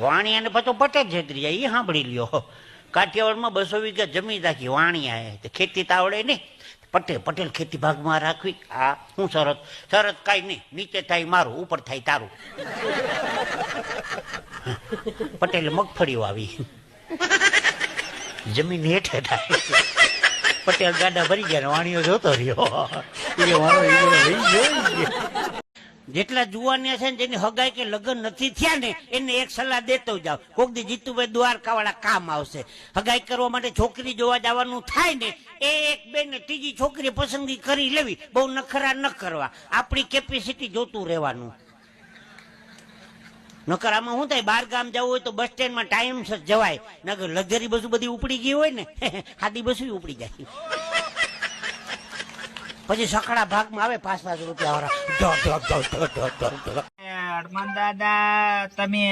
વાણિયાને પછી પટેલ છેતરી જાય એ સાંભળી લ્યો. કાઠિયાવાડમાં બસો વીઘા જમીન રાખી વાણિયા તો ખેતી તો આવડે નહીં. પટેલ પટેલ ખેતી ભાગમાં રાખવી. આ શું શરત? શરત કાંઈ નહીં. નીચે થાય મારું ઉપર થાય તારું. પટેલ મગફળી વાવી જમીન હેઠે થાય. પટેલ ગાડા ભરી ગયા ને વાણીઓ જોતો રહ્યો. એ વાણો એ ગયો. જેટલા જુવાનિયા છે ને જેની હગાઈ કે લગ્ન નથી થયા ને, એને એક સલાહ દેતો જાવ કોક દી જીતુભાઈ દ્વારકા વાળા કામ આવશે. હગાઈ કરવા માટે છોકરી જોવા જવાનું થાય ને, એ એક બે ને ત્રીજી છોકરી પસંદગી કરી લેવી. બહુ નખરા ન કરવા. આપણી કેપેસિટી જોતું રહેવાનું. નકર આમાં શું થાય? બાર ગામ જવું હોય તો બસ સ્ટેન્ડમાં ટાઈમ સર જવાય. નકર લક્ઝરી બસું બધી ઉપડી ગઈ હોય ને, ખાદી બસું ઉપડી જાય. પછી સકડા ભાગમાં આવે પાંચ પાંચ રૂપિયા વાળા. દાદા તમે